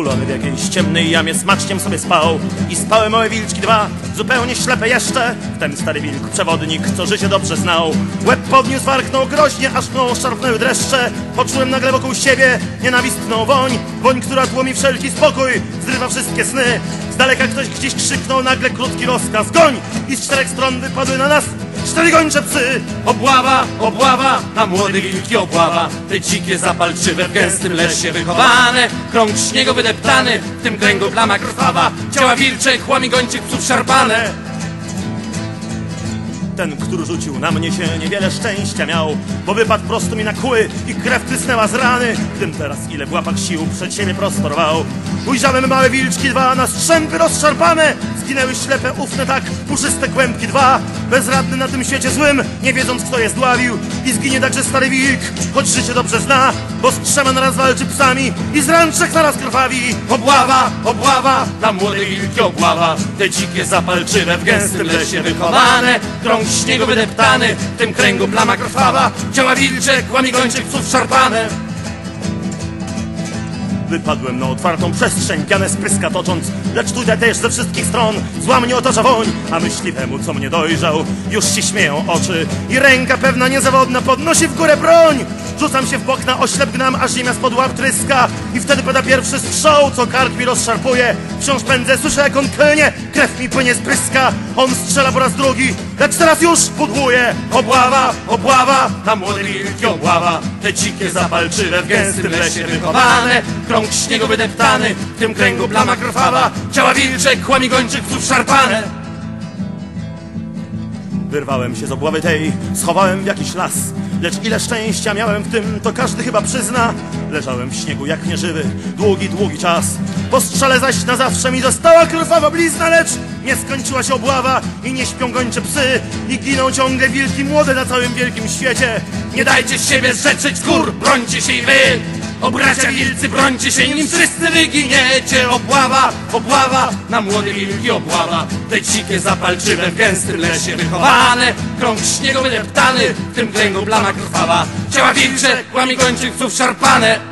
Skulony w jakiejś ciemnej jamie smaczkiem sobie spał. I spały małe wilczki dwa, zupełnie ślepe jeszcze. Wtem stary wilk, przewodnik, co życie dobrze znał. Łeb podniósł, warknął groźnie, aż mną szarpnęły dreszcze. Poczułem nagle wokół siebie nienawistną woń. Woń, która tłomi wszelki spokój, zrywa wszystkie sny. Z daleka ktoś gdzieś krzyknął nagle krótki rozkaz. Goń! I z czterech stron wypadły na nas cztery gończe psy. Obława, obława, na młode wilki obława. Te dzikie zapalczywe w gęstym lesie wychowane. Krąg śniegu wydeptany, w tym kręgu plama krwawa. Ciała wilcze, chłami gończych psów szarpane. Ten, który rzucił na mnie się niewiele szczęścia miał Bo wypadł prosto mi na kły i krew trysnęła z rany. Gdym teraz ile w łapach sił przed siebie prostorował. Ujrzałem małe wilczki dwa na strzępy rozszarpane Zginęły ślepe, ufne tak, puszyste kłębki dwa. Bezradny na tym świecie złym, nie wiedząc kto je zdławił. I zginie także stary wilk, choć życie dobrze zna. Bo z trzema naraz walczy psami i z ran naraz krwawi. Obława, obława, na młode wilki obława. Te dzikie zapalczywe w gęstym lesie wychowane. Krąg śniegu wydeptany, w tym kręgu plama krwawa. Ciała wilcze, chłami gończych psów szarpane Wypadłem na otwartą przestrzeń, pianę z pyska tocząc Lecz tutaj też ze wszystkich stron. Zła mnie otacza woń A myśliwemu, co mnie dojrzał, już się śmieją oczy. I ręka pewna niezawodna podnosi w górę broń Rzucam się w bok na oślep aż ziemia spod łap tryska. I wtedy pada pierwszy strzał, co kark mi rozszarpuje. Wciąż pędzę, słyszę jak on klnie, krew mi płynie z pyska On strzela po raz drugi, lecz teraz już pudłuje Obława, obława, na młode wilki obława. Te dzikie zapalczywe w gęstym lesie wychowane. Krąg śniegu wydeptany, w tym kręgu plama krwawa. Ciała wilcze, chłami gończych psów szarpane Wyrwałem się z obławy tej, schowałem w jakiś las. Lecz ile szczęścia miałem w tym, to każdy chyba przyzna. Leżałem w śniegu jak nieżywy, długi, długi czas. Po strzale zaś na zawsze mi została krwawa blizna Lecz nie skończyła się obława i nie śpią gończe psy. I giną ciągle wilki młode na całym wielkim świecie. Nie dajcie z siebie zrzeczyć z gór, brońcie się i wy O bracia wilcy, brońcie się, nim wszyscy wyginiecie. Obława, obława, na młode wilki obława. Te dzikie zapalczywe w gęstym lesie wychowane. Krąg śniegu wydeptany, w tym kręgu plama krwawa. Ciała wilcze, psów szarpane